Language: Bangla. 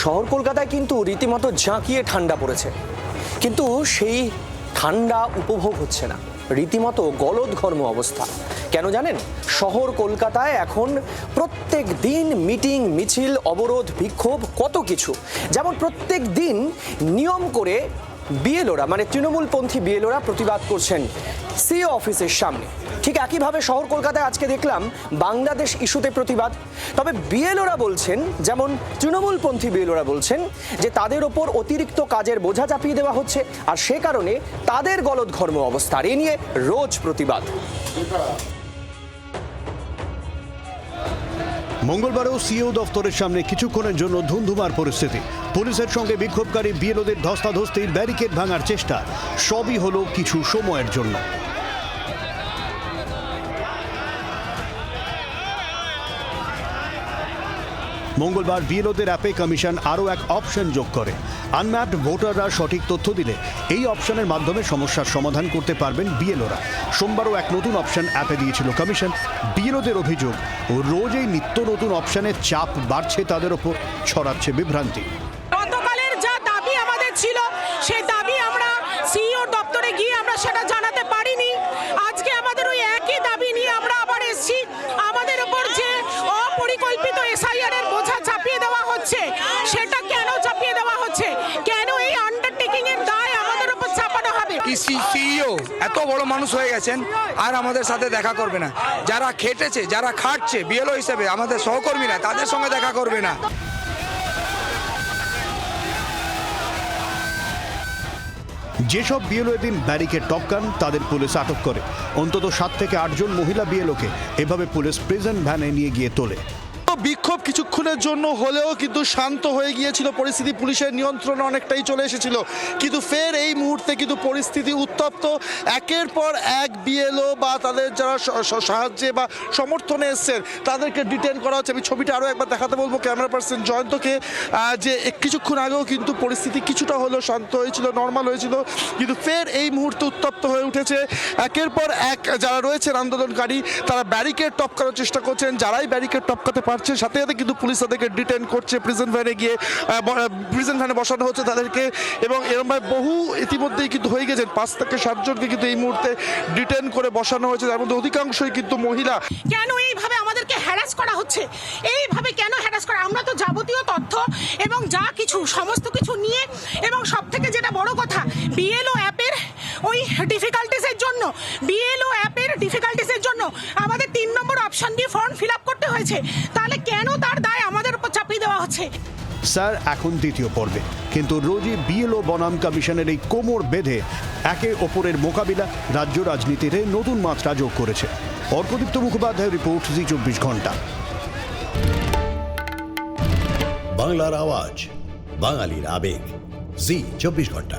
শহর কলকাতায় কিন্তু রীতিমতো ঝাঁকিয়ে ঠান্ডা পড়েছে। কিন্তু সেই ঠান্ডা উপভোগ হচ্ছে না। রীতিমতো গলদঘর্ম অবস্থা। কেন জানেন? শহর কলকাতায় এখন প্রত্যেক দিন মিটিং, মিছিল, অবরোধ, বিক্ষোভ, কত কিছু। যেমন প্রত্যেক দিন নিয়ম করে বিএলওরা মানে তৃণমূলপন্থী বিএলওরা প্রতিবাদ করছেন সিও অফিসের সামনে। ঠিক একইভাবে শহর কলকাতায় আজকে দেখলাম বাংলাদেশ ইস্যুতে প্রতিবাদ। তবে বিএলওরা বলছেন, যেমন তৃণমূলপন্থী বিএলওরা বলছেন, যে তাদের ওপর অতিরিক্ত কাজের বোঝা চাপিয়ে দেওয়া হচ্ছে আর সে কারণে তাদের গলদঘর্ম অবস্থা। এ নিয়ে রোজ প্রতিবাদ। মঙ্গলবারও সিও দফতরের সামনে কিছুক্ষণের জন্য ধুমধুমার পরিস্থিতি। পুলিশের সঙ্গে বিক্ষোভকারী বিএলওদের ধস্তাধস্তির ব্যারিকেড ভাঙার চেষ্টা। সবই হলো কিছু সময়ের জন্য। মঙ্গলবার বিএলওদের অ্যাপে কমিশন আরও এক অপশন যোগ করে। আনম্যাপড ভোটাররা সঠিক তথ্য দিলে এই অপশনের মাধ্যমে সমস্যার সমাধান করতে পারবেন বিএলওরা। সোমবারও এক নতুন অপশন অ্যাপে দিয়েছিল কমিশন। বিএলওদের অভিযোগ রোজ এই নিত্য নতুন অপশনের চাপ বাড়ছে তাদের ওপর, ছড়াচ্ছে বিভ্রান্তি। সিইও এত বড় মানুষ হয়ে গেছেন, আর আমাদের সাথে দেখা করবে না। যারা খেটেছে, যারা খাটছে বিএলও হিসেবে আমাদের সহকর্মীরা তাদের সঙ্গে দেখা করবে না। যেসব বিএলও এদিন ব্যারিকেড টপকান তাদের পুলিশ আটক করে। অন্তত সাত থেকে আটজন মহিলা বিএলওকে এভাবে পুলিশ প্রিজন ভ্যানে নিয়ে গিয়ে তোলে। বিক্ষোভ কিছুক্ষণের জন্য হলেও কিন্তু শান্ত হয়ে গিয়েছিল পরিস্থিতি। পুলিশের নিয়ন্ত্রণে অনেকটাই চলে এসেছিল। কিন্তু ফের এই মুহূর্তে কিন্তু পরিস্থিতি উত্তপ্ত। একের পর এক বিএলও বা তাদের যারা সাহায্যে বা সমর্থনে এসছেন, তাদেরকে ডিটেন করা হচ্ছে। আমি ছবিটা আরও একবার দেখাতে বলব। ক্যামেরা পার্সন জয়ন্তকে যে কিছুক্ষণ আগেও কিন্তু পরিস্থিতি কিছুটা হলেও শান্ত হয়েছিল, নর্মাল হয়েছিল। কিন্তু ফের এই মুহূর্তে উত্তপ্ত হয়ে উঠেছে। একের পর এক যারা রয়েছেন আন্দোলনকারী, তারা ব্যারিকেড টপকানোর চেষ্টা করছেন। যারাই ব্যারিকেড টপকাতে পারছে সাথে সাথে কিন্তু পুলিশ তাদেরকে ডিটেন করছে প্রিজন ভ্যানে গিয়ে প্রিজন ভ্যানে বসানো হচ্ছে তাদেরকে এবং এরমভাবে বহু ইতিমধ্যেই কিন্তু হয়ে গেছেন পাঁচ থেকে সাতজনকে কিন্তু এই মুহূর্তে ডিটেন করে বসানো হয়েছে, তার মধ্যে অধিকাংশই কিন্তু মহিলা। কেন এইভাবে আমাদেরকে হ্যারাস করা হচ্ছে? এইভাবে কেন হ্যারাস করা? আমরা তো যাবতীয় তথ্য এবং যা কিছু, সমস্ত কিছু নিয়ে এবং সব থেকে যেটা বড় কথা বিএলও অ্যাপের ওই ডিফিকাল্টিসের জন্য বিএলও অ্যাপের ডিফিকাল্টিসের জন্য আমাদের তিন নম্বর অপশন দিয়ে ফর্ম ফিল আপ হয়েছে? তাহলে কেন তার দায় আমাদের উপর চাপিয়ে দেওয়া হচ্ছে? স্যার এখন দ্বিতীয় পর্বে। কিন্তু রোজই বিএলও বনাম কমিশনের এই কোমর বেঁধে একে ওপরের মোকাবিলা রাজ্য রাজনীতিতে নতুন মাত্রা যোগ করেছে। অর্কদীপ্ত মুখোপাধ্যায় রিপোর্ট জি চব্বিশ ঘণ্টা। বাংলার আওয়াজ বাঙালির আবেগ জি চব্বিশ ঘণ্টা।